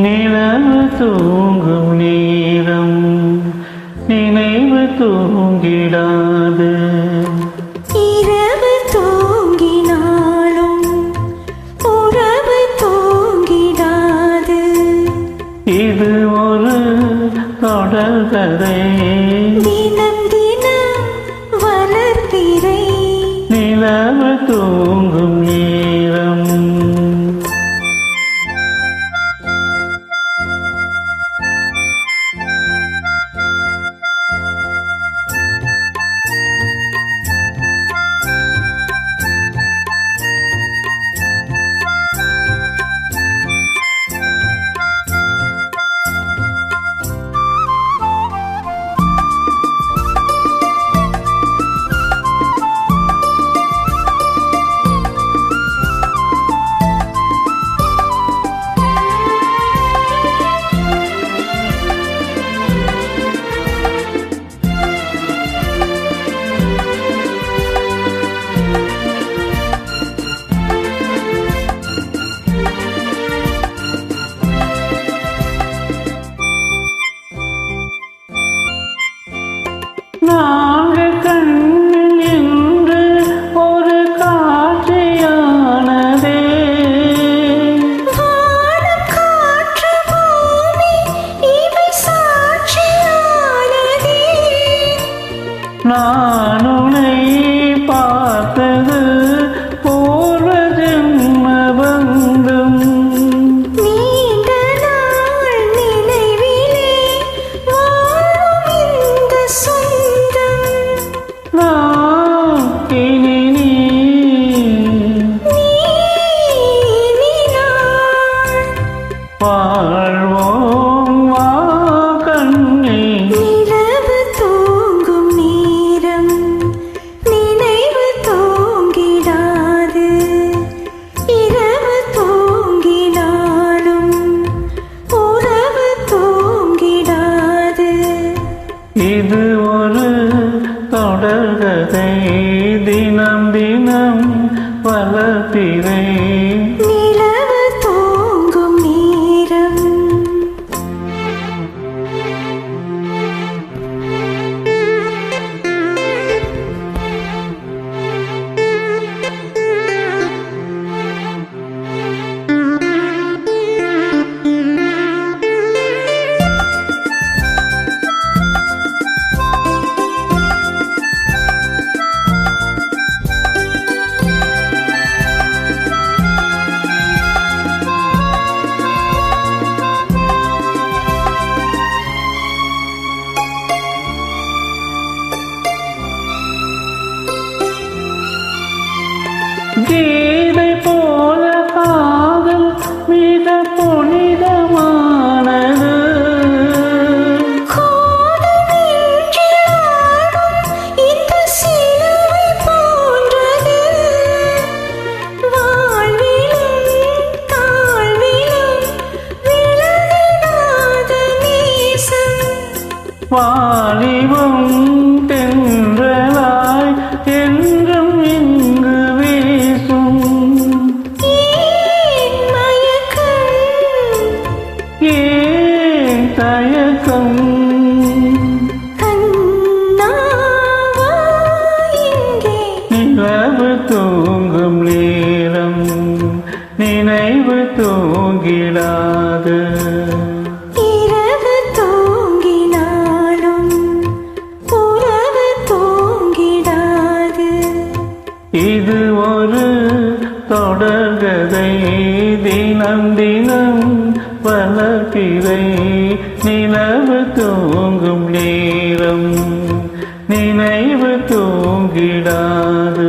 நிலவு தூங்கும் நேரம் நினைவு தூங்கிடாது. இரவு தூங்கினாலும் உறவு தூங்கிடாது. இது ஒரு தொடர்கதை. நாங்கள் கண்ணில் என்று ஒரு காட்சியானதே. நான் தொடர்கதை கீதை போல காதல் மிக புனிதமானது. வாலிபம் ஏன் தயக்கம். நிலவு தூங்கும் நேரம் நினைவு தூங்கிடாது. இரவு தூங்கினாலும் உறவு தூங்கிடாது. இது ஒரு தொடர்கதை. தினம் தினம் வளர்ப்பிறை நிலவு தூங்கும் நேரம் நினைவு தூங்கிடாது.